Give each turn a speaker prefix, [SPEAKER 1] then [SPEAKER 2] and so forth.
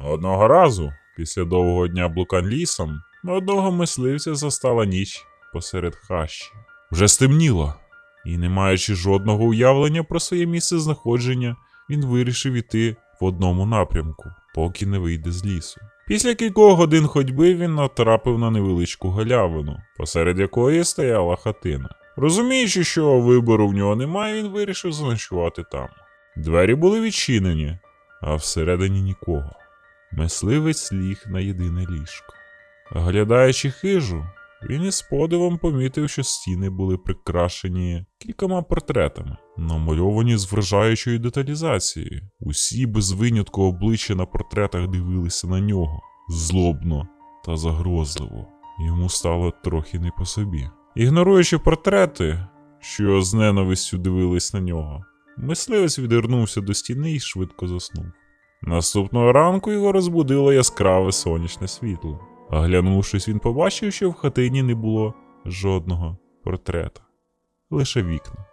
[SPEAKER 1] Одного разу, після довгого дня блукань лісом, одного мисливця застала ніч посеред хащі. Вже стемніло, і, не маючи жодного уявлення про своє місце знаходження, він вирішив іти в одному напрямку, поки не вийде з лісу. Після кількох годин ходьби він натрапив на невеличку галявину, посеред якої стояла хатина. Розуміючи, що вибору в нього немає, він вирішив заночувати там. Двері були відчинені, а всередині нікого. Мисливець ліг на єдине ліжко. Оглядаючи хижу, він із подивом помітив, що стіни були прикрашені кількома портретами, намальовані з вражаючою деталізацією. Усі без винятку обличчя на портретах дивилися на нього злобно та загрозливо. Йому стало трохи не по собі. Ігноруючи портрети, що з ненавистю дивились на нього, мисливець відвернувся до стіни і швидко заснув. Наступного ранку його розбудило яскраве сонячне світло. Оглянувшись, він побачив, що в хатині не було жодного портрета, лише вікна.